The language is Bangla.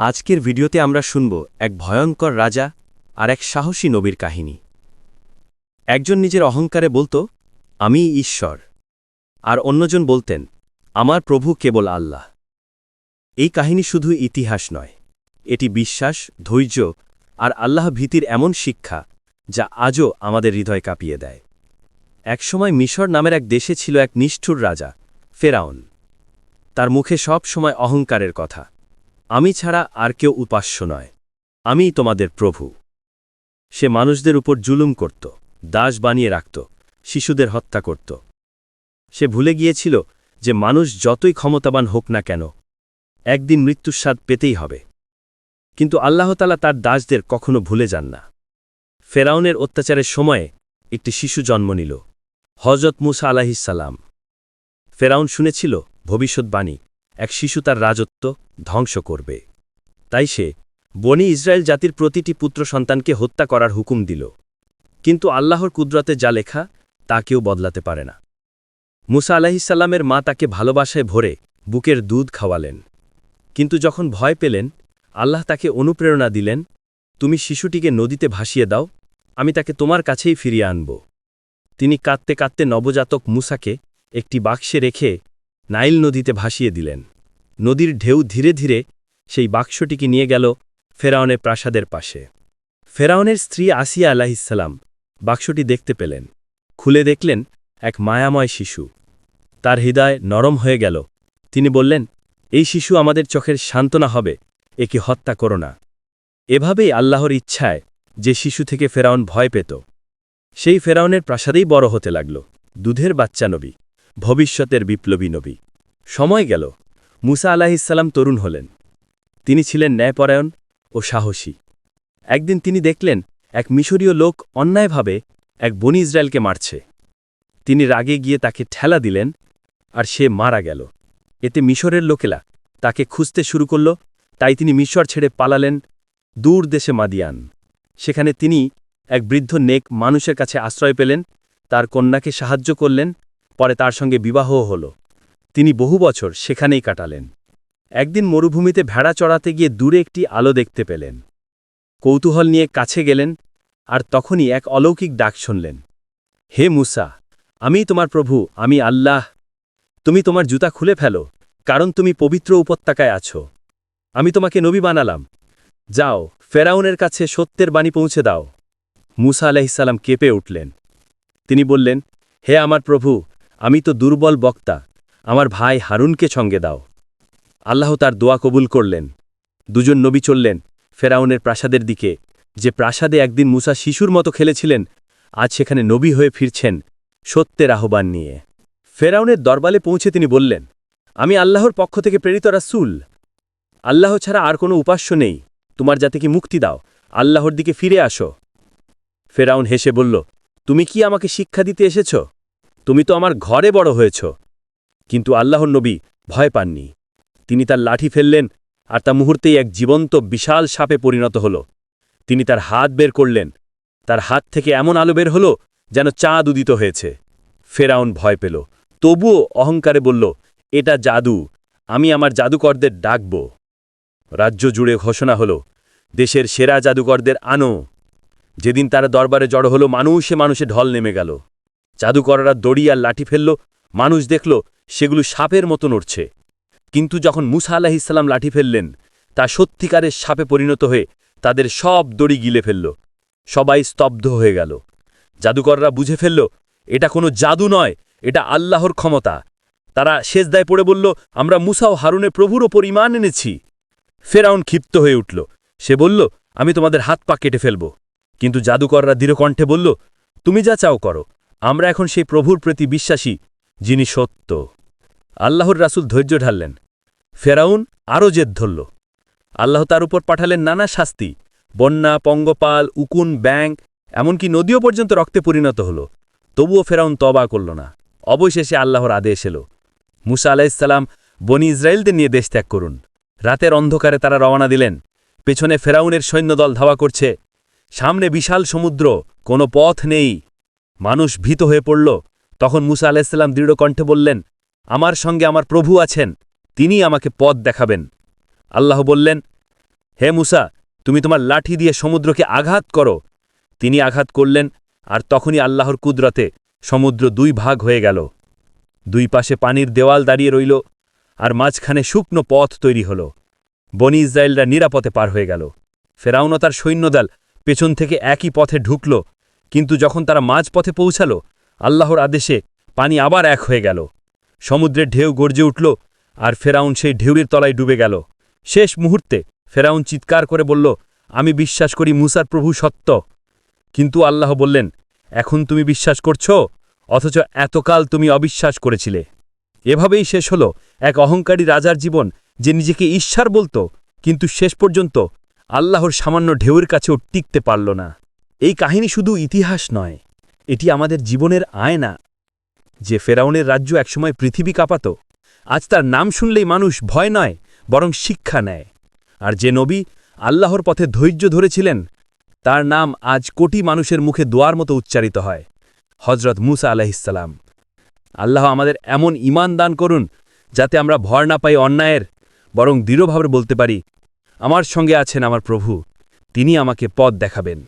আজকের ভিডিওতে আমরা শুনব এক ভয়ঙ্কর রাজা আর এক সাহসী নবীর কাহিনী। একজন নিজের অহংকারে বলতো, আমি ঈশ্বর। আর অন্যজন বলতেন, আমার প্রভু কেবল আল্লাহ। এই কাহিনী শুধু ইতিহাস নয়, এটি বিশ্বাস, ধৈর্য আর আল্লাহ ভীতির এমন শিক্ষা যা আজও আমাদের হৃদয় কাঁপিয়ে দেয়। একসময় মিশর নামের এক দেশে ছিল এক নিষ্ঠুর রাজা, ফেরাউন। তার মুখে সব সময় অহংকারের কথা। আমি ছাড়া আর কেউ উপাস্য নয়। আমিই তোমাদের প্রভু। সে মানুষদের উপর জুলুম করত, দাস বানিয়ে রাখত, শিশুদের হত্যা করত। সে ভুলে গিয়েছিল যে মানুষ যতই ক্ষমতাবান হোক না কেন, একদিন মৃত্যুর স্বাদ পেতেই হবে। কিন্তু আল্লাহতালা তার দাসদের কখনো ভুলে যান না। ফেরাউনের অত্যাচারের সময়ে একটি শিশু জন্ম নিল হজরত মুসা আলাহিসাল্লাম ফেরাউন শুনেছিল ভবিষ্যৎবাণী এক শিশু তার রাজত্ব ধ্বংস করবে। তাই সে বনি ইসরায়েল জাতির প্রতিটি পুত্র সন্তানকে হত্যা করার হুকুম দিল। কিন্তু আল্লাহর কুদরতে যা লেখা, তা কেউ বদলাতে পারে না। মুসা আলাহিসাল্লামের মা তাকে ভালোবাসায় ভরে বুকের দুধ খাওয়ালেন। কিন্তু যখন ভয় পেলেন, আল্লাহ তাকে অনুপ্রেরণা দিলেন, তুমি শিশুটিকে নদীতে ভাসিয়ে দাও, আমি তাকে তোমার কাছেই ফিরিয়ে আনব। তিনি কাঁদতে কাঁদতে নবজাতক মুসাকে একটি বাক্সে রেখে নাইল নদীতে ভাসিয়ে দিলেন। নদীর ঢেউ ধীরে ধীরে সেই বাক্সটিকে নিয়ে গেল ফেরাউনের প্রাসাদের পাশে। ফেরাউনের স্ত্রী আসিয়া আলাহিসাল্লাম বাক্সটি দেখতে পেলেন। খুলে দেখলেন এক মায়াময় শিশু। তার হৃদয় নরম হয়ে গেল। তিনি বললেন, এই শিশু আমাদের চোখের সান্ত্বনা হবে, একে হত্যা করো না। এভাবেই আল্লাহর ইচ্ছায় যে শিশু থেকে ফেরাউন ভয় পেত। সেই ফেরাউনের প্রাসাদেই বড় হতে লাগল। দুধের বাচ্চা নবী। ভবিষ্যতের বিপ্লবী নবী। সময় গেল। মুসা আলাহিসাল্লাম তরুণ হলেন। তিনি ছিলেন ন্যায়পরায়ণ ও সাহসী। একদিন তিনি দেখলেন, এক মিশরীয় লোক অন্যায়ভাবে এক বনি ইসরায়েলকে মারছে। তিনি রাগে গিয়ে তাকে ঠেলা দিলেন আর সে মারা গেল। এতে মিশরের লোকেলা তাকে খুঁজতে শুরু করল, তাই তিনি মিশর ছেড়ে পালালেন দূর দেশে মাদিয়ান। সেখানে তিনি এক বৃদ্ধ নেক মানুষের কাছে আশ্রয় পেলেন, তার কন্যাকে সাহায্য করলেন পরে তার সঙ্গে বিবাহও হল। তিনি বহু বছর সেখানেই কাটালেন। একদিন মরুভূমিতে ভেড়া চড়াতে গিয়ে দূরে একটি আলো দেখতে পেলেন। কৌতূহল নিয়ে কাছে গেলেন আর তখনই এক অলৌকিক ডাক শুনলেন। হে মুসা, আমি তোমার প্রভু, আমি আল্লাহ। তুমি তোমার জুতা খুলে ফেলো, কারণ তুমি পবিত্র উপত্যকায় আছো। আমি তোমাকে নবী বানালাম। যাও, ফেরাউনের কাছে সত্যের বাণী পৌঁছে দাও। মুসা আলাহিসাল্লাম কেঁপে উঠলেন। তিনি বললেন, হে আমার প্রভু আমি তো দুর্বল বক্তা, আমার ভাই হারুনকে সঙ্গে দাও। আল্লাহ তার দোয়া কবুল করলেন। দুজন নবী চললেন ফেরাউনের প্রাসাদের দিকে। যে প্রাসাদে একদিন মুসা শিশুর মতো খেলেছিলেন, আজ সেখানে নবী হয়ে ফিরছেন সত্যের আহ্বান নিয়ে। ফেরাউনের দরবালে পৌঁছে তিনি বললেন, আমি আল্লাহর পক্ষ থেকে প্রেরিত রাসুল। আল্লাহ ছাড়া আর কোনো উপাস্য নেই। তোমার যাতে কি মুক্তি দাও? আল্লাহর দিকে ফিরে আসো। ফেরাউন হেসে বলল, তুমি কি আমাকে শিক্ষা দিতে এসেছ? তুমি তো আমার ঘরে বড় হয়েছ। কিন্তু আল্লাহর নবী ভয় পাননি। তিনি তার লাঠি ফেললেন আর তা মুহূর্তেই এক জীবন্ত, বিশাল সাপে পরিণত হল। তিনি তার হাত বের করলেন। তার হাত থেকে এমন আলো বের হল যেন চাঁদ উদিত হয়েছে। ফেরাউন ভয় পেল। তবুও অহংকারে বলল, এটা জাদু। আমি আমার জাদুকরদের ডাকব। রাজ্য জুড়ে ঘোষণা হল, দেশের সেরা জাদুকরদের আনো। যেদিন তারা দরবারে জড়ো হল মানুষে মানুষে ঢল নেমে গেল। জাদুকররা দড়ি আর লাঠি ফেলল, মানুষ দেখল সেগুলো সাপের মতো নড়ছে কিন্তু যখন মুসা আলাহিসাল্লাম লাঠি ফেললেন, তা সত্যিকারের সাপে পরিণত হয়ে তাদের সব দড়ি গিলে ফেলল। সবাই স্তব্ধ হয়ে গেল। জাদুকররা বুঝে ফেলল, এটা কোনো জাদু নয়, এটা আল্লাহর ক্ষমতা। তারা শেষদায় পড়ে বলল, আমরা মুসা ও হারুনের প্রভুর ওপর ইমান এনেছি। ফেরাউন ক্ষিপ্ত হয়ে উঠল। সে বলল, আমি তোমাদের হাত পা কেটে ফেলব। কিন্তু জাদুকররা দৃঢ়কণ্ঠে বলল, তুমি যা চাও করো। আমরা এখন সেই প্রভুর প্রতি বিশ্বাসী, যিনি সত্য। আল্লাহর রাসুল ধৈর্য ঢাললেন। ফেরাউন আরও জেদ ধরল। আল্লাহ তার উপর পাঠালেন নানা শাস্তি, বন্যা, পঙ্গপাল, উকুন ব্যাং এমনকি নদীও পর্যন্ত রক্তে পরিণত হল। তবুও ফেরাউন তবা করল না। অবশেষে আল্লাহর আদেশ এলো। মুসা আলাইসাল্লাম বনি ইসরায়েলদের নিয়ে দেশ ত্যাগ করুন। রাতের অন্ধকারে তারা রওনা দিলেন। পেছনে ফেরাউনের সৈন্যদল ধাওয়া করছে। সামনে বিশাল সমুদ্র, কোনো পথ নেই। মানুষ ভীত হয়ে পড়ল। তখন মুসা আলাইসাল্লাম দৃঢ় কণ্ঠে বললেন, আমার সঙ্গে আমার প্রভু আছেন তিনি আমাকে পথ দেখাবেন। আল্লাহ বললেন, হে মুসা, তুমি তোমার লাঠি দিয়ে সমুদ্রকে আঘাত করো। তিনি আঘাত করলেন, আর তখনই আল্লাহর কুদরতে সমুদ্র দুই ভাগ হয়ে গেল। দুই পাশে পানির দেওয়াল দাঁড়িয়ে রইল, আর মাঝখানে শুকনো পথ তৈরি হল। বনি ইসরায়েলরা নিরাপদে পার হয়ে গেল। ফেরাউনও তার সৈন্যদল পেছন থেকে একই পথে ঢুকল কিন্তু যখন তারা মাঝ পথে পৌঁছাল, আল্লাহর আদেশে পানি আবার এক হয়ে গেল। সমুদ্রের ঢেউ গর্জে উঠল আর ফেরাউন সেই ঢেউয়ের তলায় ডুবে গেল। শেষ মুহূর্তে ফেরাউন চিৎকার করে বলল, আমি বিশ্বাস করি মুসার প্রভু সত্য। কিন্তু আল্লাহ বললেন, এখন তুমি বিশ্বাস করছ? অথচ এতকাল তুমি অবিশ্বাস করেছিলে। এভাবেই শেষ হল এক অহংকারী রাজার জীবন যে নিজেকে ঈশ্বর বলতো, কিন্তু শেষ পর্যন্ত আল্লাহর সামান্য ঢেউয়ের কাছেও টিকতে পারল না। এই কাহিনী শুধু ইতিহাস নয়, এটি আমাদের জীবনের আয়না, যে ফেরাউনের রাজ্য একসময় পৃথিবী কাঁপাত। আজ তার নাম শুনলেই মানুষ ভয় নয়, বরং শিক্ষা নেয়। আর যে নবী আল্লাহর পথে ধৈর্য ধরেছিলেন, তার নাম আজ কোটি মানুষের মুখে দোয়ার মতো উচ্চারিত হয় হজরত মুসা আলাহিসাল্লাম আল্লাহ আমাদের এমন ইমান দান করুন, যাতে আমরা ভর না পাই অন্যায়ের, বরং দৃঢ়ভাবে বলতে পারি, আমার সঙ্গে আছেন আমার প্রভু, তিনি আমাকে পথ দেখাবেন।